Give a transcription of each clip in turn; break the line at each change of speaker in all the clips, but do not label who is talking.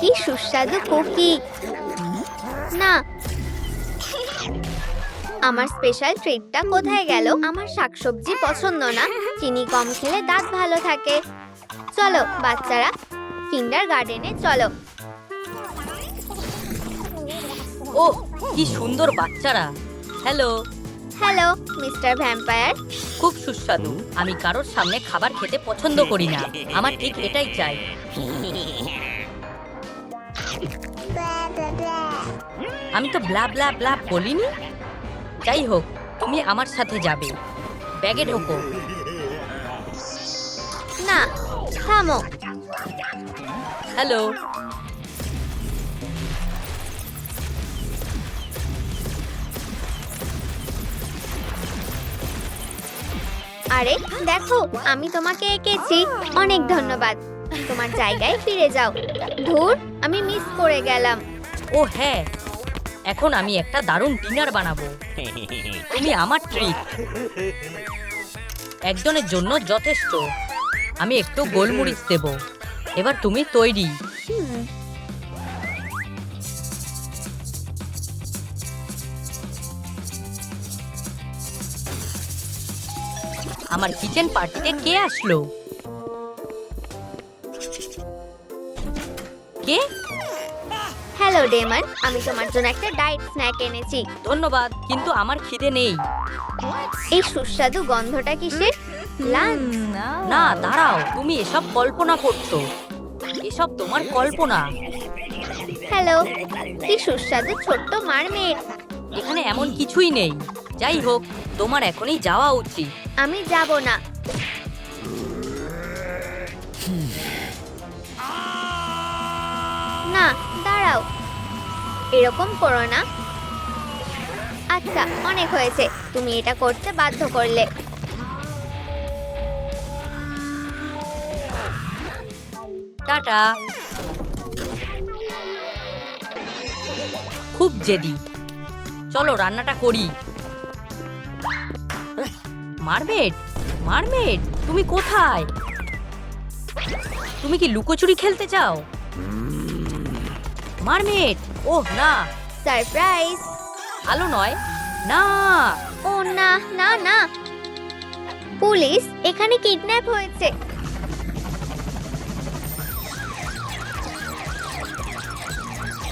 কি সুস্বাদু কুকি। না। আমার স্পেশাল ট্রিটটা কোথায় গেল? আমার শাকসবজি পছন্দ না। চিনি কম খেলে দাঁত ভালো থাকে। চলো, বাচ্চারা কিন্ডার গার্ডেনে চলো।
ও, কি সুন্দর বাচ্চারা। হ্যালো
হ্যালো মিস্টার ভ্যাম্পায়ার
খুব সুস্বাদু। আমি কারোর সামনে খাবার খেতে পছন্দ করি না। আমার ঠিক এটাই চাই। আমি তো ব্লা ব্লা ব্লা বলিনি। যাই হোক তুমি আমার সাথে যাবে। ব্যাগে ঢোকো।
না থামো।
হ্যালো
আরে, দেখো, আমি তোমাকে এঁকেছি। অনেক ধন্যবাদ। তোমার জায়গায় ফিরে যাও। ধুর, আমি মিস করে গেলাম।
ও হ্যাঁ এখন আমি একটা দারুণ ডিনার বানাবো। তুমি আমার ট্রিট একজনের জন্য যথেষ্ট। আমি একটু গোলমরিচ দেব। এবার তুমি তৈরি। আমার কিচেন পার্টিতে কে আসলো? কে?
হ্যালো ডেমন আমি তোমার জন্য একটা ডায়েট স্ন্যাক এনেছি।
ধন্যবাদ কিন্তু আমার খিদে নেই।
এই সুস্বাদু গন্ধটা কিসের লাঞ্চ
না। দাঁড়াও তুমি এসব কল্পনা করছ। এসব তোমার কল্পনা।
হ্যালো কি সুস্বাদু ছোট্ট মারমেড
এখানে এমন কিছুই নেই। যাই হোক তোমার এখনই যাওয়া উচিত।
আমি যাব না। না দাঁড়াও। এরকম করো না। আচ্ছা অনেক হয়েছে। তুমি এটা করতে বাধ্য করলে।
টাটা। খুব জেদি। চলো রান্নাটা করি। মারমেট মারমেট তুমি কোথায়? তুমি কি লুকোচুরি খেলতে চাও? মারমেট ওহ না।
সারপ্রাইজ।
ভালো নয়। না।
ও না না না। পুলিশ এখানে কিডন্যাপ হয়েছে।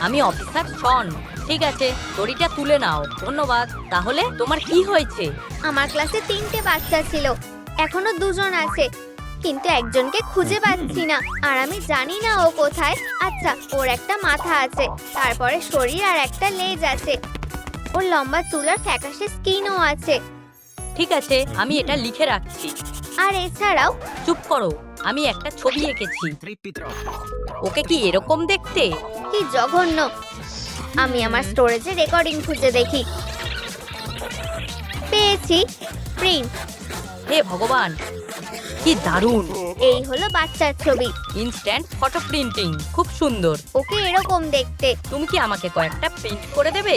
আমি অফিসার শন। ঠিক আছে দড়িটা তুলে নাও। ধন্যবাদ। তাহলে তোমার কি হয়েছে?
আমার ক্লাসে তিনটে বাচ্চা ছিল। এখনও দুজন আছে। কিন্তু একজনকে খুঁজে পাচ্ছি না। আর আমি জানি না ও কোথায়। আচ্ছা ওর একটা মাথা আছে। তারপরে শরীর আর একটা লেজ আছে। ওর লম্বা চুল আর ফ্যাকাশে স্কিনও আছে।
ঠিক আছে আমি এটা লিখে রাখছি।
আর এছাড়াও
চুপ করো আমি একটা ছবি এঁকেছি। ওকে কি এরকম দেখতে?
কি জঘন্য। আমি আমার স্টোরেজে রেকর্ডিং খুঁজে দেখি। পেয়েছি প্রিন্ট।
হে ভগবান কি দারুণ।
এই হলো বাচ্চার ছবি।
ইনস্ট্যান্ট ফটো প্রিন্টিং খুব সুন্দর।
ওকে এরকম দেখতে।
তুমি কি আমাকে কয়েকটা প্রিন্ট করে দেবে?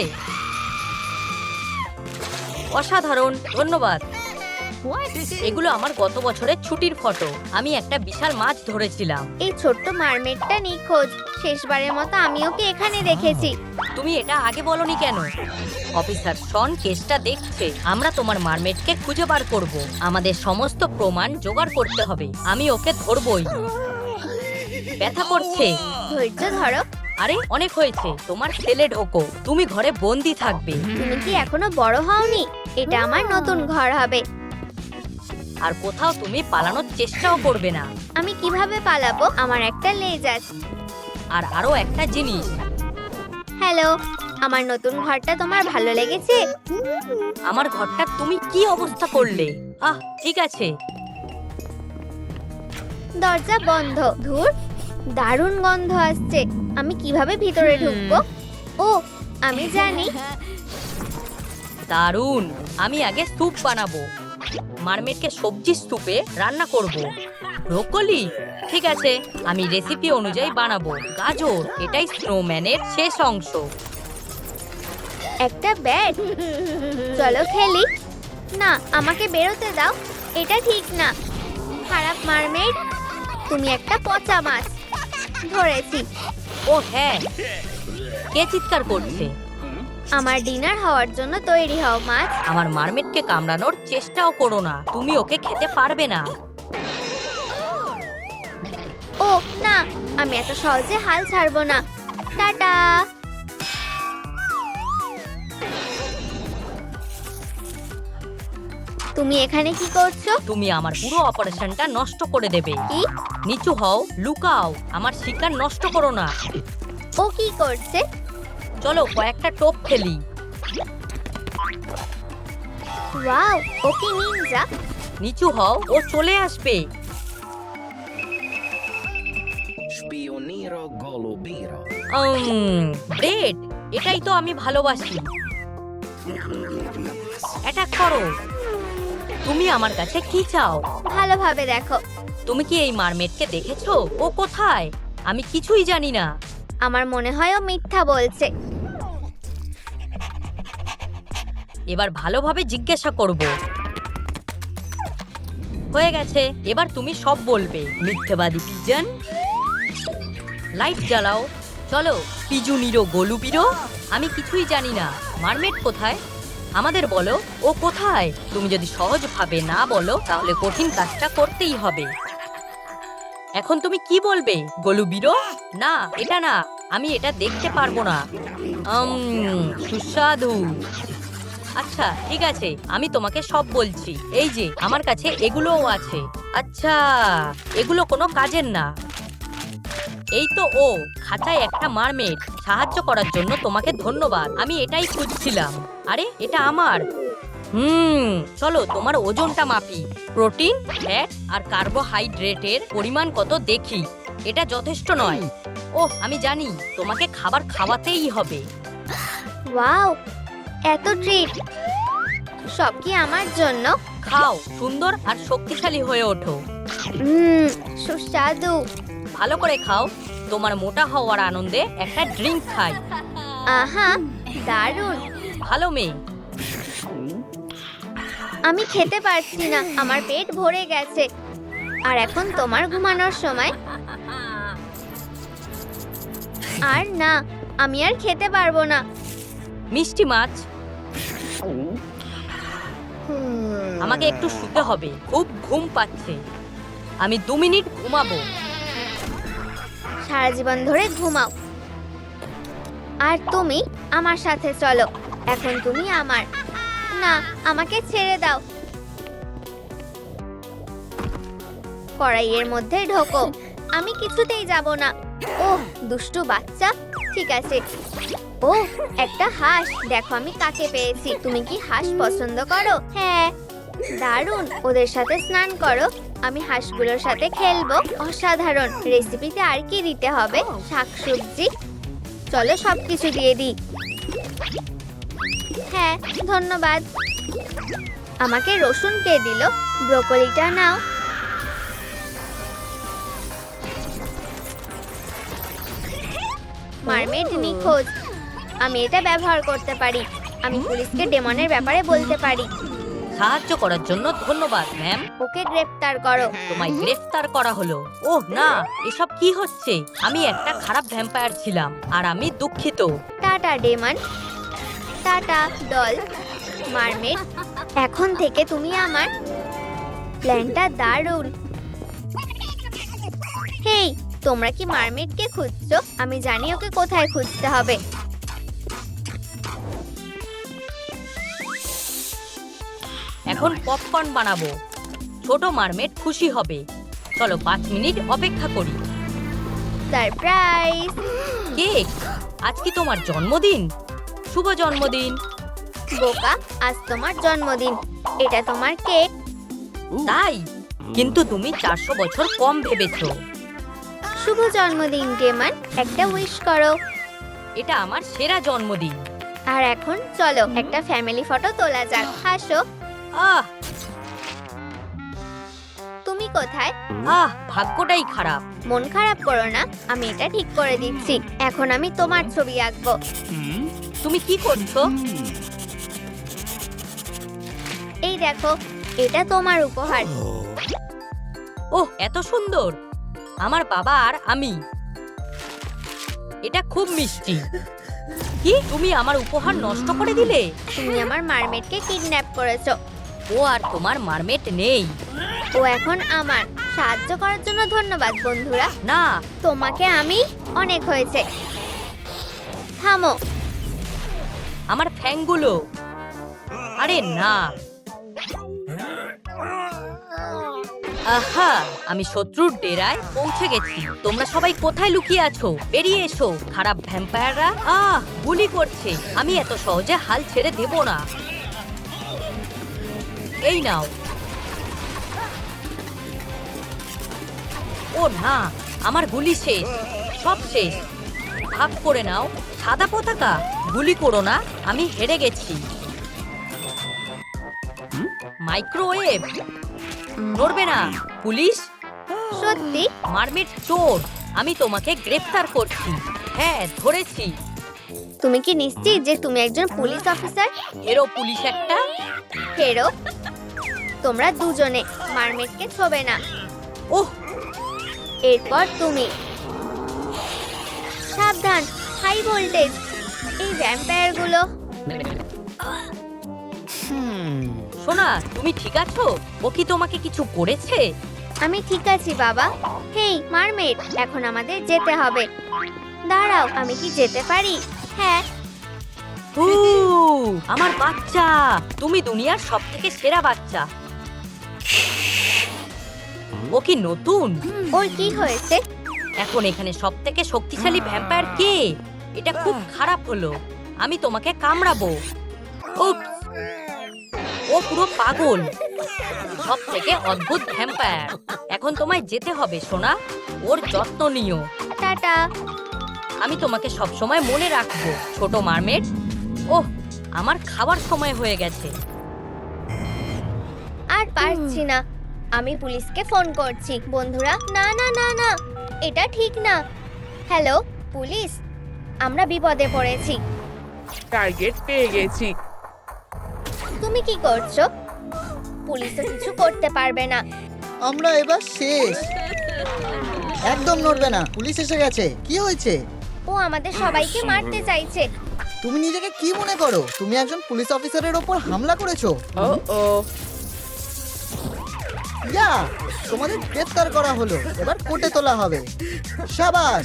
অসাধারণ ধন্যবাদ। এগুলো আমার গত বছরের ছুটির ফটো। আমি একটা বিশাল মাছ ধরেছিলাম।
এই ছোট্ট মারমেডটা নিখোঁজ। শেষবারের মতো আমি ওকে এখানে দেখেছি
তুমি এটা আগে বলনি কেন? অফিসার শন কেসটা দেখছে। আমরা তোমার মারমেটকে খুঁজে বার করব। আমাদের সমস্ত প্রমাণ জোগাড় করতে হবে। আমি ওকে ধরবই। ব্যথা করছে।
ধৈর্য ধরো।
আরে অনেক হয়েছে। তোমার সেলে ঢোকো। তুমি ঘরে বন্দি থাকবে।
তুমি কি এখনও বড় হওনি? এটা আমার নতুন ঘর হবে।
আর কোথাও তুমি পালানোর চেষ্টাও করবে না।
আমি কীভাবে পালাবো? আমার একটা লেজ আছে।
আর আরও একটা জিনিস।
হ্যালো আমার নতুন ঘরটা তোমার ভালো লেগেছে?
আমার ঘরটা তুমি কি অবস্থা করলে? আহ ঠিক আছে।
দরজা বন্ধ। ধুর দারুণ গন্ধ আসছে। আমি কীভাবে ভিতরে ঢুকবো? ও আমি জানি।
দারুণ। আমি আগে স্যুপ বানাবো। মারমেটকে সবজি স্তূপে রান্না করব। ব্রোকলি? ঠিক আছে আমি রেসিপি অনুযায়ী বানাবো। গাজর এটাই স্নোম্যানের শেষ অংশ।
একটা ব্যাট। চলো খেলি। না আমাকে বেরোতে দাও। এটা ঠিক না। খারাপ মারমেড তুমি একটা পচা মাছ। ধরেছি।
ও হ্যাঁ। কে চিৎকার করছে?
আমার ডিনার হওয়ার জন্য তৈরি হও মাছ
আমার মারমেটকে কামড়ানোর চেষ্টাও করো না। তুমি ওকে খেতে পারবে না।
ও না আমি এত সহজে হাল ছাড়বো না। টাটা। তুমি এখানে কি করছ?
তুমি আমার পুরো অপারেশনটা নষ্ট করে দেবে।
কি?
নিচু হও লুকাও। আমার শিকার নষ্ট করো না।
ও কি করছে?
চলো কয়েকটা টোপ খেলি।
ওয়াও ও কি নিনজা।
নিচু হও ও চলে আসবে।
Golubiro.
ব্রেড এটাই তো আমি ভালোবাসি। অ্যাটাক করো। তুমি আমার কাছে কি চাও?
ভালোভাবে দেখো।
তুমি কি এই মারমেটকে দেখেছ? ও কোথায়? আমি কিছুই জানি না।
আমার মনে হয় ও মিথ্যা বলছে।
এবার ভালোভাবে জিজ্ঞাসা করব। হয়ে গেছে, এবার তুমি সব বলবে। মিথ্যেবাদী পিজন। লাইট জ্বালাও। চলো, পিজুনিরো গলুপিরো আমি কিছুই জানি না। মারমেট কোথায়? আমাদের বলো, ও কোথায়? তুমি যদি সহজভাবে না বলো, তাহলে কঠিন কাজটা করতেই হবে। এখন তুমি কি বলবে, গলুবিরো? না, এটা না। আমি এটা দেখতে পারব না। সুস্বাদু। আচ্ছা ঠিক আছে, আমি তোমাকে সব বলছি। এই যে, আমার কাছে এগুলোও আছে। আচ্ছা এগুলো কোনো কাজের না। এই তো ও, খাঁচায় একটা মারমেড। সাহায্য করার জন্য তোমাকে ধন্যবাদ। আমি এটাই খুঁজছিলাম। আরে, এটা আমার। হুম, চলো, তোমার ওজনটা মাপি। প্রোটিন, ফ্যাট আর কার্বোহাইড্রেটের পরিমাণ কত দেখি। এটা যথেষ্ট নয়। ওহ, আমি জানি, তোমাকে খাবার খাওয়াতেই হবে।
ওয়াও এত ট্রিট সব কি আমার জন্য?
খাও সুন্দর আর শক্তিশালী হয়ে ওঠো।
হুম সুস্বাদু।
ভালো করে খাও তোমার মোটা হওয়ার আনন্দে একটা ড্রিঙ্ক খাই।
আহা দারুণ।
ভালো মেয়ে।
আমি খেতে পারছি না আমার পেট ভরে গেছে। আর এখন তোমার ঘুমানোর সময়। আর না আমি আর খেতে পারব না।
মিষ্টি মাছ। আমাকে একটু শুতে হবে। খুব ঘুম পাচ্ছে। আমি দু মিনিট ঘুমাবো।
সারা জীবন ধরে ঘুমাও। আর তুমি আমার সাথে চলো। এখন তুমি আমার। না আমাকে ছেড়ে দাও। কড়াইয়ের মধ্যে ঢোকো। আমি কিছুতেই যাব না। ও দুষ্টু বাচ্চা। ঠিক আছে। ও একটা হাঁস। দেখো আমি কাকে পেয়েছি। তুমি কি হাঁস পছন্দ করো? হ্যাঁ। দারুণ। ওদের সাথে স্নান করো। আমি হাঁসগুলোর সাথে খেলব। অসাধারণ। রেসিপিতে আর কি দিতে হবে? শাকসবজি চলো সবকিছু দিয়ে দিই। হ্যাঁ ধন্যবাদ। আমাকে রসুন কে দিল? ব্রোকলিটা নাও। মারমেড নিখোঁজ। আমি এটা ব্যবহার করতে পারি। আমি পুলিশকে ডেমনের ব্যাপারে বলতে পারি।
সাহায্য করার জন্য ধন্যবাদ ম্যাম।
ওকে গ্রেফতার করো।
তোমায় গ্রেফতার করা হলো। ওহ না এসব কি হচ্ছে? আমি একটা খারাপ ভ্যাম্পায়ার ছিলাম আর আমি দুঃখিত।
Tata demon. Tata doll. Mermaid এখন থেকে তুমি আমার প্ল্যানটা দারুণ। হেই তোমরা কি মারমেডকে খুঁজছো? আমি জানি ওকে কোথায় খুঁজতে হবে।
এখন পপকর্ন বানাবো। ছোট মারমেট খুশি হবে। চলো পাঁচ মিনিট অপেক্ষা করি।
সারপ্রাইজ!
কেক! আজ কি তোমার জন্মদিন? শুভ জন্মদিন।
বোকা আজ তোমার জন্মদিন। এটা তোমার কেক।
তাই? কিন্তু তুমি চারশো বছর কম ভেবেছো।
শুভ জন্মদিন ডেমন। একটা উইশ করো।
এটা আমার সেরা জন্মদিন।
আর এখন চলো একটা ফ্যামিলি ফটো তোলা যাক। হাসো
আহ!
তুমি কোথায়?
আহ ভাগ্যটাই খারাপ।
মন খারাপ করো না আমি এটা ঠিক করে দিচ্ছি। এখন আমি তোমার ছবি আঁকবো।
তুমি কি করছ?
এই দেখো এটা তোমার উপহার।
ওহ এত সুন্দর। আমার বাবা আর আমি। এটা খুব মিষ্টি। কি? তুমি আমার উপহার নষ্ট করে দিলে?
তুমি আমার মারমেডকে কিডন্যাপ করেছ।
ও আর তোমার মারমেট নেই।
ও এখন আমার। সাহায্য করার জন্য ধন্যবাদ বন্ধুরা।
না।
তোমাকে আমি অনেক হয়েছে। থামো।
আমার ফ্যাংগুলো। আরে না। আহা আমি শত্রুর ডেরায় পৌঁছে গেছি। তোমরা সবাই কোথায় লুকিয়ে আছো? বেরিয়ে এসো খারাপ ভ্যাম্পায়াররা। আহ গুলি করছে। আমি এত সহজে হাল ছেড়ে দেব না। এই নাও। ও না আমার গুলি শেষ। সব শেষ। ভাগ করে নাও। সাদা পতাকা? গুলি করো না আমি হেরে গেছি। মাইক্রোওয়েভ। নড়বে না। পুলিশ?
সত্যি?
মারমিট চোর। আমি তোমাকে গ্রেফতার করছি। হ্যাঁ ধরেছি।
তুমি কি নিশ্চিত যে তুমি একজন পুলিশ অফিসার?
হেরো পুলিশ একটা?
ফেরো তোমরা দুজনে মারমেডকে ছোবে না।
ওহ!
এরপর তুমি। সাবধান হাই ভোল্টেজ। এই ভ্যাম্পায়ারগুলো
সোনা তুমি ঠিক আছো? ও কি তোমাকে কিছু করেছে?
আমি ঠিক আছি বাবা। হেই মারমেড এখন আমাদের যেতে হবে। দাঁড়াও আমি কি যেতে পারি? হ্যাঁ।
হু, আমার বাচ্চা তুমি দুনিয়ার সব থেকে সেরা বাচ্চা। ও কি নতুন?
ওর কি হয়েছে?
এখন এখানে সব থেকে শক্তিশালী ভ্যাম্পায়ার কে? এটা খুব খারাপ হলো। আমি তোমাকে কামড়াবো। উপস! ও পুরো পাগল। সব থেকে অদ্ভুত ভ্যাম্পায়ার এখন তোমায় যেতে হবে সোনা। ওর যত্ন নিও।
টাটা।
আমি তোমাকে সব সময় মনে রাখব ছোট মারমেড ওহ আমার খাবার সময় হয়ে গেছে।
আর পারছি না। আমি পুলিশকে ফোন করছি। বন্ধুরা না না না না। এটা ঠিক না। Hello police. আমরা বিপদে পড়েছি।
টার্গেট পেয়ে গেছি।
তুমি কি করছ? পুলিশ তো কিছু করতে পারবে না।
আমরা এবার শেষ। একদম নড়বে না পুলিশ এসে গেছে। কি হয়েছে?
ও আমাদের সবাইকে মারতে চাইছে।
তুমি নিজেকে কি মনে করো? তুমি একজন পুলিশ অফিসারের ওপর হামলা করেছ?
ও ও
ইয়া তোমাদের গ্রেফতার করা হলো। এবার কোর্টে তোলা হবে। সাবাস!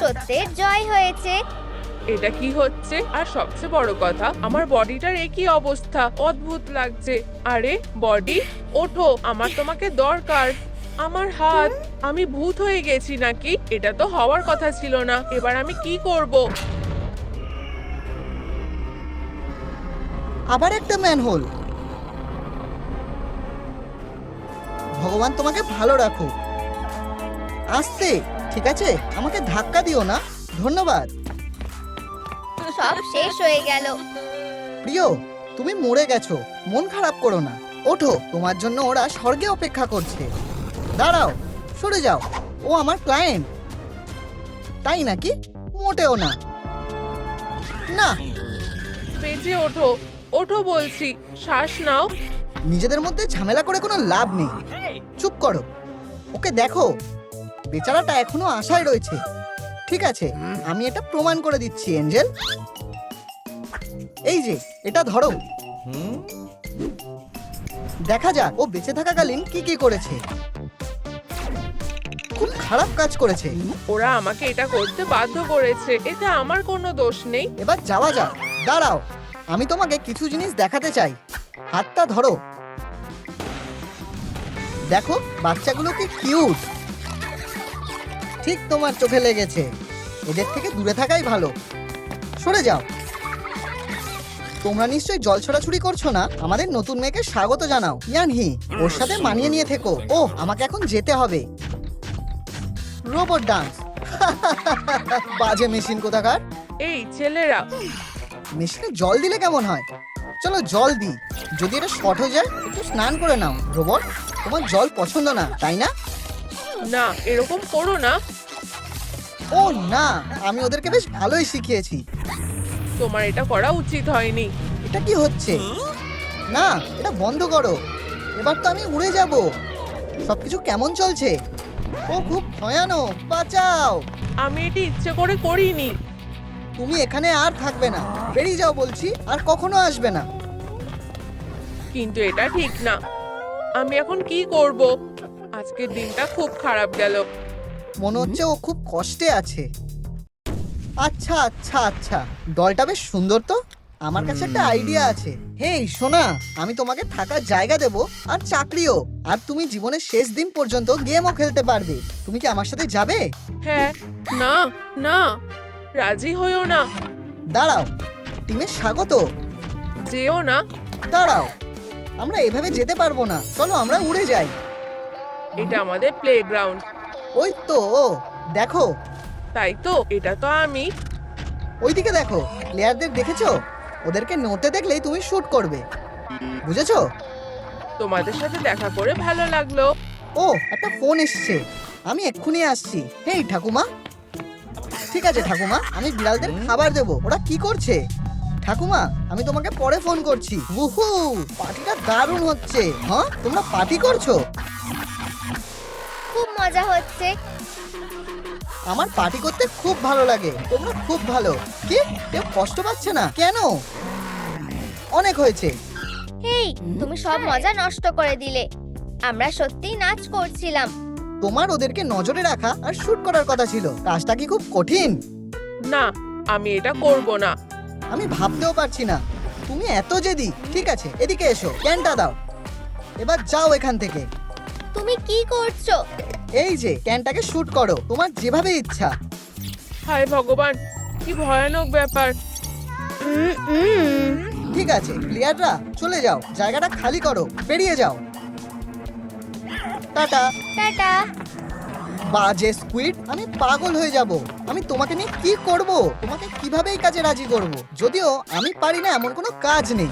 সত্যের জয় হয়েছে।
এটা কি হচ্ছে? আর সবচেয়ে বড় কথা, আমার বডিটার একই অবস্থা। অদ্ভুত লাগছে। আরে, বডি? ওঠো, আমার তোমাকে দরকার। আমার হাত, আমি ভূত হয়ে গেছি নাকি? এটা তো হওয়ার কথা ছিল না। এবার আমি কি করব?
আবার একটা ম্যানহোল ভগবান তোমাকে ভালো রাখুক। আসতে ঠিক আছে? আমাকে ধাক্কা দিও না। ধন্যবাদ।
সব শেষ হয়ে গেল।
প্রিয় তুমি মরে গেছো। মন খারাপ করো না। ওঠো তোমার জন্য ওরা স্বর্গে অপেক্ষা করছে। দাঁড়াও সরে যাও। ও আমার ক্লায়েন্ট তাই নাকি? মোটেও না। না।
বেঁচে ওঠো ওঠো বলছি শ্বাস নাও।
নিজেদের মধ্যে ঝামেলা করে কোনো লাভ নেই। চুপ করো। ওকে দেখো। বেচারাটা এখনও আশায় রয়েছে। ঠিক আছে আমি এটা প্রমাণ করে দিচ্ছি এঞ্জেল। এই যে এটা ধরো। দেখা যাক ও বেঁচে থাকাকালীন কি কি করেছে। খুব খারাপ কাজ করেছে।
ওরা আমাকে এটা করতে বাধ্য করেছে এতে আমার কোনো দোষ নেই।
এবার যাওয়া যাক দাঁড়াও আমি তোমাকে কিছু জিনিস দেখাতে চাই। হাতটা ধরো। দেখো বাচ্চাগুলো কি কিউট ঠিক তোমার চোখে লেগেছে। এদের থেকে দূরে থাকাই ভালো। সরে যাও। তোমরা নিশ্চয়ই জল ছড়াছড়ি করছ না? আমাদের নতুন মেয়েকে স্বাগত জানাও। ইয়ানহি ওর সাথে মানিয়ে নিয়ে থেকো। ও আমাকে এখন যেতে হবে। Robot dance. বাজে মেশিন কোথাকার?
এই ছেলেরা।
মেশিনে জল দিলে কেমন হয়? চলো জল দিই। যদি এটা শর্ট হয়ে যায় একটু স্নান করে নাও। রোবট তোমার জল পছন্দ না তাই না?
না এরকম করো না।
ও না আমি ওদেরকে বেশ ভালোই শিখিয়েছি।
তোমার এটা করা উচিত হয়নি।
এটা কি হচ্ছে? না এটা বন্ধ করো। এবার তো আমি উড়ে যাব। সবকিছু কেমন চলছে? ও খুব ভয়ানক বাঁচাও।
আমি এটি ইচ্ছে করে করিনি।
তুমি এখানে আর থাকবে না। বেরিয়ে যাও বলছি আর কখনো আসবে না।
কিন্তু এটা ঠিক না। আমি এখন কি করব? আজকের দিনটা খুব খারাপ গেল।
মনে হচ্ছে ও খুব কষ্টে আছে। আচ্ছা আচ্ছা আচ্ছা। দলটা বেশ সুন্দর তো? আমার কাছে একটা আইডিয়া আছে। হেই সোনা আমি তোমাকে থাকার জায়গা দেব আর চাকরিও। আর তুমি জীবনের শেষ দিন পর্যন্ত গেমও খেলতে পারবে। তুমি কি আমার সাথে যাবে?
হ্যাঁ না না। রাজি হইও না।
দাঁড়াও টিমে স্বাগত।
যেও না।
দাঁড়াও আমরা এভাবে যেতে পারব না। চলো আমরা উড়ে যাই।
এটা আমাদের প্লেগ্রাউন্ড
ওই তো ও দেখো।
তাই তো এটা তো আমি।
ওইদিকে দেখো প্লেয়ারদের দেখেছ? ওদেরকে নোটে দেখলেই তুমি শুট করবে। বুঝেছ?
তোমাদের সাথে দেখা করে ভালো লাগল।
ও একটা ফোন এসছে। আমি এক্ষুনি আসছি। হেই ঠাকুমা। ঠিক আছে ঠাকুমা আমি বিড়ালদের খাবার দেবো। ওরা কি করছে? ঠাকুমা আমি তোমাকে পরে ফোন করছি। উহু পার্টিটা দারুণ হচ্ছে। হ্যাঁ তোমরা পার্টি করছ?
খুব মজা হচ্ছে।
আমার পার্টি করতে খুব ভালো লাগে। তোমরা খুব ভালো। কি? কেউ কষ্ট পাচ্ছে না? কেন? অনেক হয়েছে।
হেই তুমি সব মজা নষ্ট করে দিলে। আমরা সত্যিই নাচ করছিলাম।
তোমার ওদেরকে নজরে রাখা আর শুট করার কথা ছিল। কাজটা কি খুব কঠিন?
না আমি এটা করব না।
আমি ভাবতেও পারছি না। তুমি এত জেদি। ঠিক আছে এদিকে এসো। ক্যানটা দাও। এবার যাও এখান থেকে।
তুমি কি করছ?
এই যে ক্যানটাকে শুট করো। তোমার যেভাবে ইচ্ছা।
হায় ভগবান কি ভয়ানক ব্যাপার।
উম, উম।
ঠিক আছে প্লেয়াররা চলে যাও। জায়গাটা খালি করো বেরিয়ে যাও। টাটা।
টাটা।
বাজে স্কুইড আমি পাগল হয়ে যাব। আমি তোমাকে নিয়ে কি করব? তোমাকে কীভাবে এই কাজে রাজি করব? যদিও আমি পারি না এমন কোনো কাজ নেই।